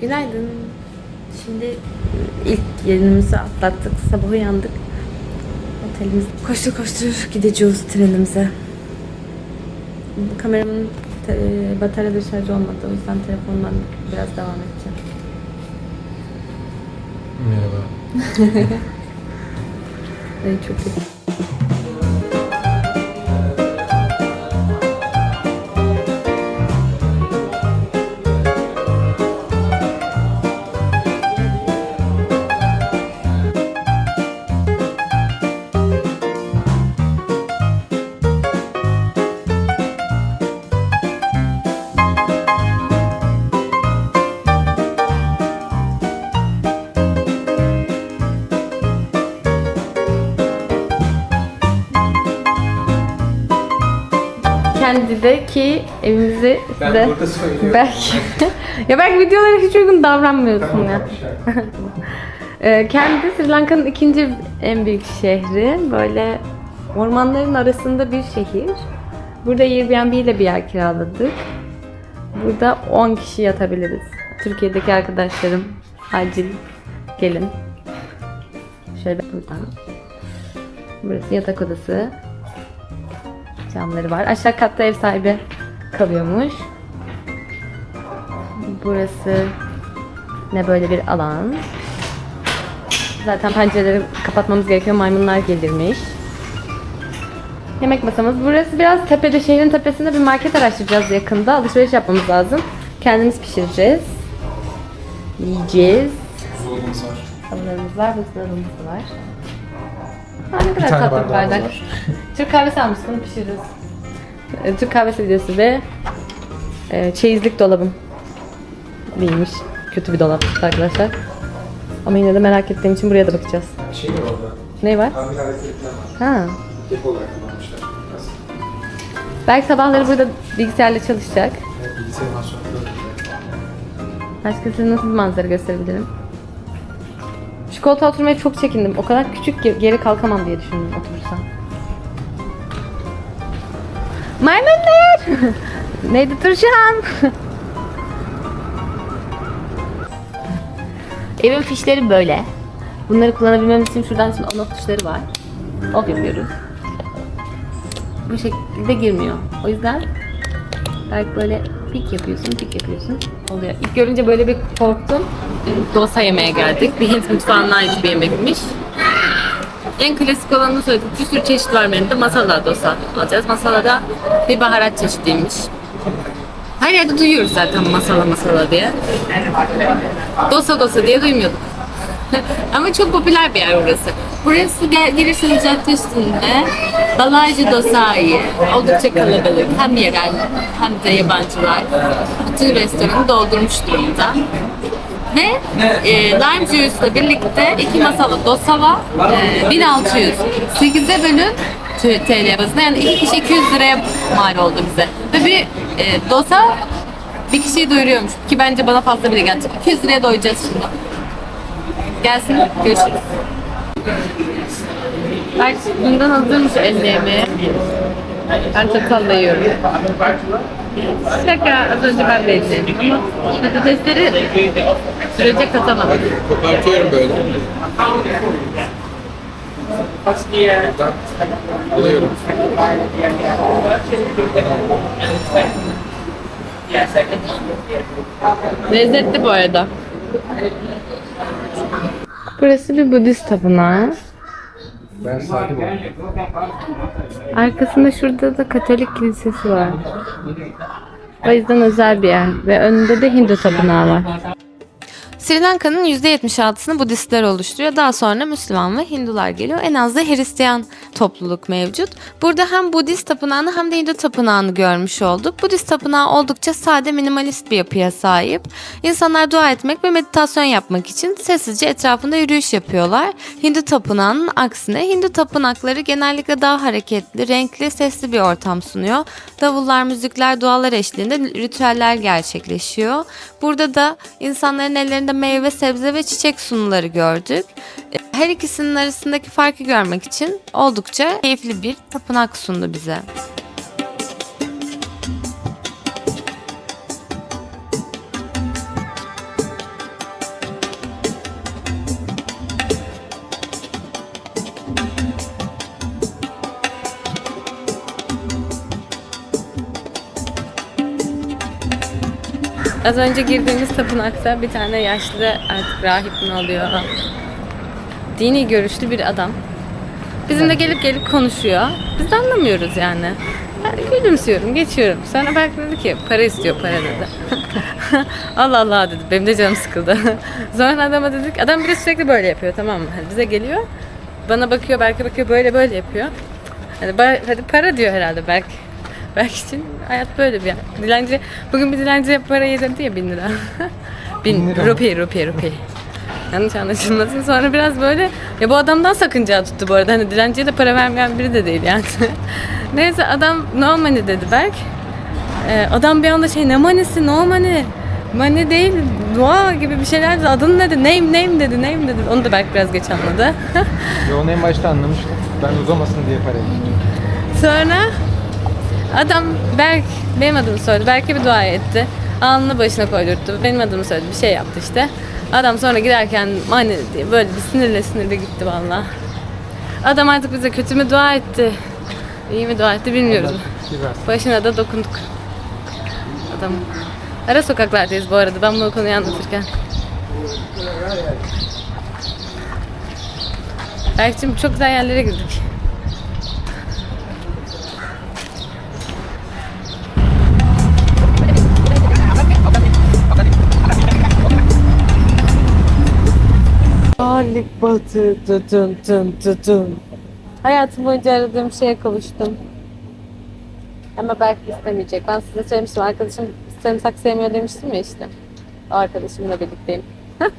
Günaydın. Şimdi ilk yerimizi atlattık. Sabah uyandık. Otelimiz koştur koştur gideceğiz trenimize. Kameramın te- bataryaları şarj olmadı. O yüzden telefondan biraz devam edeceğim. Merhaba. Ay çok iyi. Kendideki evimizi size... burada söylüyorum. Belki. ya belki videolara hiç uygun davranmıyorsun ya. Ee, Kendi Sri Lanka'nın ikinci en büyük şehri. Böyle ormanların arasında bir şehir. Burada Airbnb ile bir yer kiraladık. Burada 10 kişi yatabiliriz. Türkiye'deki arkadaşlarım acil gelin. Şöyle buradan. Burası yatak odası. Camları var. Aşağı katta ev sahibi kalıyormuş. Burası ne böyle bir alan. Zaten pencereleri kapatmamız gerekiyor. Maymunlar gelirmiş. Yemek masamız. Burası biraz tepede, şehrin tepesinde bir market araştıracağız yakında. Alışveriş yapmamız lazım. Kendimiz pişireceğiz. Yiyeceğiz. Buzdolabımız var. Halılarımız var, buzdolabımız var. Ha, ne Bir kadar tatlı bir bardak. var. Türk kahvesi almış, bunu pişiririz. Ee, Türk kahvesi videosu ve e, çeyizlik dolabım. Değilmiş. Kötü bir dolap arkadaşlar. Ama yine de merak ettiğim için buraya da bakacağız. Şey var orada. Ne var? Aletleri falan var. Ha. Hep olarak kullanmışlar. Belki sabahları burada bilgisayarla çalışacak. Evet, bilgisayar masrafları. Başka size nasıl bir manzara gösterebilirim? Koltuğa oturmaya çok çekindim. O kadar küçük geri kalkamam diye düşündüm oturursam. Maymunlar! Neydi Turşan? Evin fişleri böyle. Bunları kullanabilmemiz için şuradan şimdi on off tuşları var. Off yapıyoruz. Bu şekilde girmiyor. O yüzden belki böyle pik yapıyorsun, pik yapıyorsun. Oluyor. İlk görünce böyle bir korktum. Dosa yemeye geldik. Bir Hint mutfağına ait bir yemekmiş. En klasik olanını söyledik. Bir sürü çeşit var menüde. Masala dosa alacağız. Masala da bir baharat çeşidiymiş. Her yerde duyuyoruz zaten masala masala diye. Dosa dosa diye duymuyorduk. Ama çok popüler bir yer burası. Burası gel, gelirseniz cadde üstünde Balaycı Dosai. Oldukça kalabalık. Hem yerel hem de yabancılar. Bütün restoranı doldurmuş durumda. Ve e, lime juice ile birlikte iki masalı dosava e, 1600. 8'e bölün TL bazında yani iki kişi 200 liraya mal oldu bize. Ve bir e, dosa bir kişiyi doyuruyormuş ki bence bana fazla bile gelecek. 200 liraya doyacağız şimdi. Gelsin görüşürüz. Bak bundan hazırmış elle yemeği. Ben çatalla yiyorum. Şaka az önce ben de yedim ama patatesleri sürece katamadım. Kopartıyorum böyle. Buradan alıyorum. Lezzetli bu arada. Burası bir Budist tapınağı. Ben sakin. Arkasında şurada da Katolik kilisesi var. O yüzden özel bir yer ve önünde de Hindu tapınağı var. Sri Lanka'nın %76'sını Budistler oluşturuyor. Daha sonra Müslüman ve Hindular geliyor. En az da Hristiyan topluluk mevcut. Burada hem Budist tapınağını hem de Hindu tapınağını görmüş olduk. Budist tapınağı oldukça sade minimalist bir yapıya sahip. İnsanlar dua etmek ve meditasyon yapmak için sessizce etrafında yürüyüş yapıyorlar. Hindu tapınağının aksine Hindu tapınakları genellikle daha hareketli, renkli, sesli bir ortam sunuyor. Davullar, müzikler, dualar eşliğinde ritüeller gerçekleşiyor. Burada da insanların ellerinde meyve, sebze ve çiçek sunuları gördük. Her ikisinin arasındaki farkı görmek için oldukça keyifli bir tapınak sundu bize. Az önce girdiğimiz tapınakta bir tane yaşlı artık rahip mi oluyor? Dini görüşlü bir adam. Bizimle gelip gelip konuşuyor. Biz de anlamıyoruz yani. Ben gülümsüyorum, geçiyorum. Sonra Berk dedi ki para istiyor para dedi. Allah Allah dedi. Benim de canım sıkıldı. Sonra adama dedik. Adam bir de sürekli böyle yapıyor tamam mı? Hani bize geliyor. Bana bakıyor, Berk'e bakıyor böyle böyle yapıyor. Hani, hadi para diyor herhalde Berk. Berk için hayat böyle bir yer. Dilenci, bugün bir dilenciye para yedirdi ya bin lira. bin, Bin lira rupi, rupi, rupi. Yanlış anlaşılmasın. Sonra biraz böyle ya bu adamdan sakıncağı tuttu bu arada. Hani dilenciye de para vermeyen biri de değil yani. Neyse adam no money dedi Berk. Ee, adam bir anda şey ne manisi no money. Money değil dua gibi bir şeyler dedi. Adın ne dedi? Name name dedi. Name dedi. Onu da Berk biraz geç anladı. Yoğun en başta anlamıştım. Ben uzamasın diye para. Sonra adam Berk benim adımı söyledi. Berk'e bir dua etti. Alnını başına koydurttu. Benim adımı söyledi. Bir şey yaptı işte. Adam sonra giderken mani diye böyle bir sinirle sinirle gitti valla. Adam artık bize kötü mü dua etti? İyi mi dua etti bilmiyoruz. Başına da dokunduk. Adam. Ara sokaklardayız bu arada. Ben bu konuyu anlatırken. Berk'cim çok güzel yerlere girdik. Ağırlık batı tutun tun tutun. Hayatım boyunca aradığım şeye kavuştum. Ama belki istemeyecek. Ben size söylemiştim. Arkadaşım sarımsak sevmiyor demiştim ya işte. O arkadaşımla birlikteyim.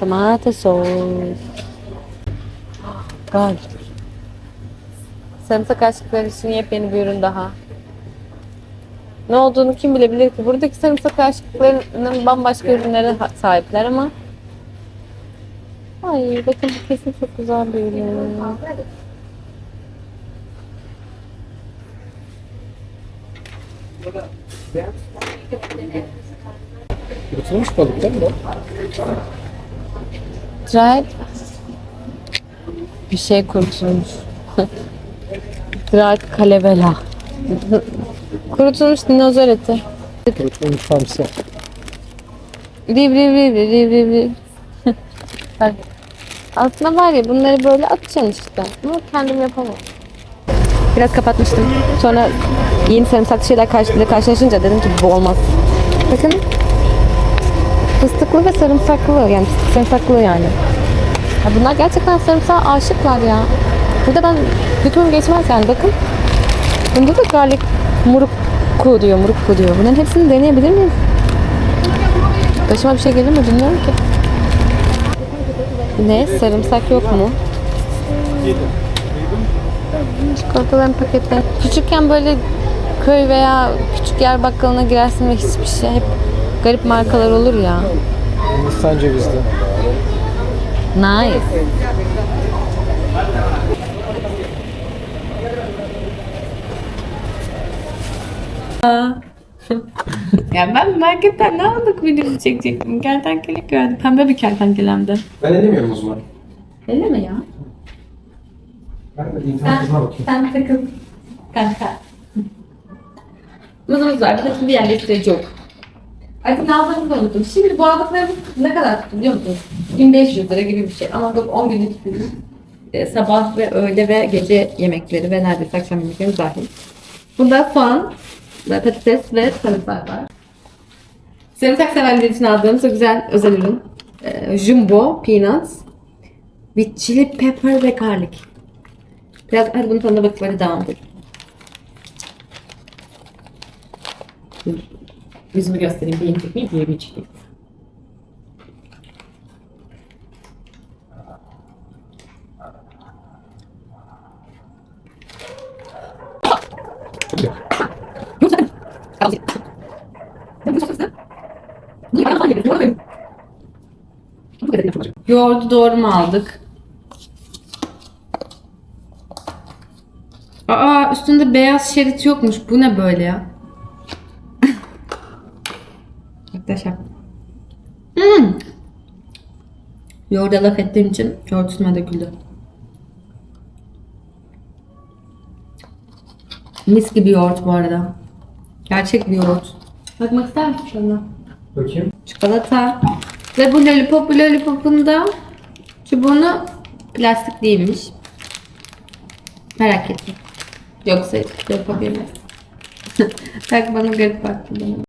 Tomato sos. Var. Sarımsak aşıkları için yepyeni bir ürün daha. Ne olduğunu kim bilebilir ki? Buradaki sarımsak aşıklarının bambaşka ürünlere sahipler ama Ay bakın bu kesin çok güzel bir ürün. Kurutulmuş balık değil mi bu? Dried bir şey kurutulmuş. Dried kalevela. kurutulmuş dinozor eti. Kurutulmuş hamsi. Riv riv riv riv riv riv. Bak. Aslında var ya bunları böyle atacaksın işte. Ama kendim yapamam. Biraz kapatmıştım. Sonra yeni sarımsaklı şeyler karşıyla karşılaşınca dedim ki bu olmaz. Bakın. Fıstıklı ve sarımsaklı. Yani fıstık sarımsaklı yani. Ya bunlar gerçekten sarımsağa aşıklar ya. Burada ben hüküm geçmez yani bakın. Bunda da garlic murukku diyor, murukku diyor. Bunların hepsini deneyebilir miyim? Başıma bir şey gelir mi bilmiyorum ki. Ne? Sarımsak yok mu? Çikolataların paketleri. Küçükken böyle köy veya küçük yer bakkalına girersin ve hiçbir şey hep garip markalar olur ya. Hindistan cevizli. Nice. ya ben marketten ne aldık videosu çekecektim. Kertenkele gördüm. Pembe bir kertenkelemdi. Ben edemiyorum o zaman. Öyle mi ya? Ben de internet kızına bakayım. Sen takıl. Kanka. Muzumuz var. Bir de şimdi yerleştirici yok. Artık ne yapacağımı unuttum. Şimdi bu aldıklarımız ne kadar tuttu biliyor musunuz? 1500 lira gibi bir şey. Ama bu 10 günlük ürün. Ee, sabah ve öğle ve gece yemekleri ve neredeyse akşam yemekleri dahil. Bunda soğan, ve patates ve sarımsak var. Sarımsak sevenler için aldığım çok güzel özel ürün. Ee, Jumbo Peanuts. With chili pepper ve garlic. Biraz hadi bunun tadına bakıp böyle devam edelim. Yüzümü göstereyim. Bir yiyecek Yiyemeyecek miyim? Yoğurdu doğru mu aldık? Aa üstünde beyaz şerit yokmuş. Bu ne böyle ya? Arkadaşlar. Hmm. Yoğurda laf ettiğim için yoğurt üstüme döküldü. Mis gibi yoğurt bu arada. Gerçek bir yoğurt. Bakmak ister misin şuna? Bakayım. Çikolata. Ve bu lollipop, lollipopun da çubuğunu plastik değilmiş. Merak ettim. Yoksa lollipop yemez. Bak bana garip baktı.